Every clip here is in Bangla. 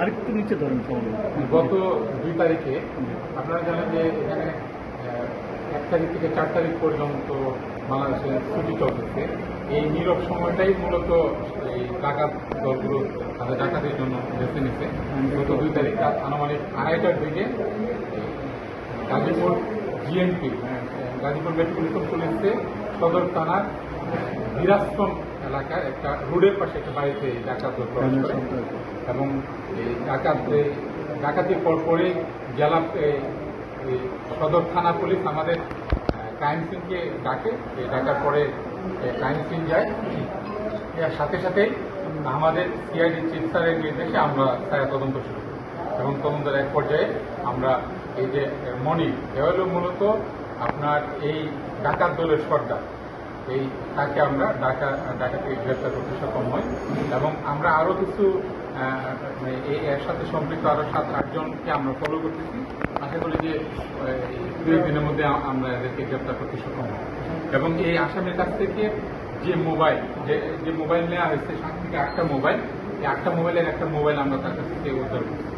আরেকটু নিচে ধরেন গত দুই তারিখে আপনারা জানেন যে এখানে এক তারিখ থেকে চার তারিখ পর্যন্ত বাংলাদেশের ছুটি চলতেছে। এই নীরব সময়টাই মূলত এই ডাকাত দলগুলো তাদের ডাকাতের জন্য বেছে নিছে গত দুই তারিখ আনুমানিক আড়াইটার দিকে গাজীপুর জিএনপি গাজীপুর মেট্রোপলিটন পুলিশে সদর থানার বিরাশ্রম এলাকায় একটা রোডের পাশে একটা বাড়িতে ডাকাত প্রবেশ করে। এবং এই ডাকাত ডাকাতির পর পরে জেলা সদর থানা পুলিশ আমাদের ক্রাইম সিনকে ডাকে। এই ডাকার পরে ক্রাইম সিন যায়। এর সাথে সাথে আমাদের সিআইডি চিফ স্যারের নির্দেশে আমরা ছায়া তদন্ত শুরু করি। এবং তদন্তের এক পর্যায়ে আমরা এই যে মণি এ হলো মূলত আপনার এই ডাকাত দলের সর্দার। এই তাকে আমরা ডাকা ডাকাতে গ্রেপ্তার করতে সক্ষম হই। এবং আমরা আরও কিছু মানে এর সাথে সম্পৃক্ত আরও সাত আটজনকে আমরা ফলো করতেছি। আশা করি যে দুই দিনের মধ্যে আমরা এদেরকে গ্রেপ্তার করতে সক্ষম হব। এবং এই আসামির কাছ থেকে যে মোবাইল, যে যে মোবাইল নেওয়া হয়েছে, সাত থেকে আটটা মোবাইল, এই আটটা মোবাইলের একটা মোবাইল আমরা তার কাছ থেকে উদ্ধার করছি।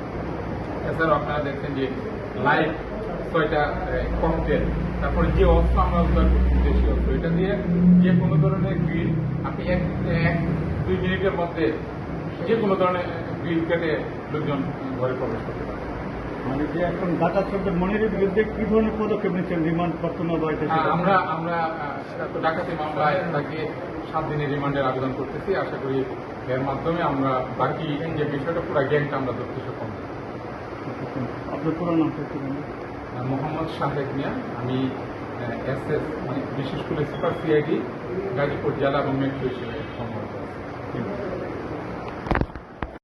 এছাড়াও আপনারা দেখছেন যে লাইভ ছয়টা ককটেল তারপরে যে অস্ত্র আমরা উদ্ধার করছি দেশীয় অস্ত্র এটা দিয়ে যে কোনো ধরনের গ্রিল আপনি এক এক দুই মিনিটের মধ্যে যে কোনো ধরনের গ্রিল কেটে লোকজন ঘরে প্রবেশ করতে পারে। মানে যে এখন ডাকাত সরকার মনিরের বিরুদ্ধে কি ধরনের পদক্ষেপ নিচ্ছেন রিমান্ড বর্তমান বাড়িতে আমরা আমরা সেটা তো ডাকাতি মামলায় তাকে সাত দিনের রিমান্ডের আবেদন করতেছি। আশা করি এর মাধ্যমে আমরা বাকি যে বিষয়টা পুরো গ্যাংটা আমরা ধরতে সক্ষম। আপনার পুরো নাম মোহাম্মদ শাহেদ মিয়া আমি এস এস মানে বিশেষ করে সুপার সিআইডি, গাজীপুর জেলা এবং মেট্রো হিসেবে সম্পর্ক।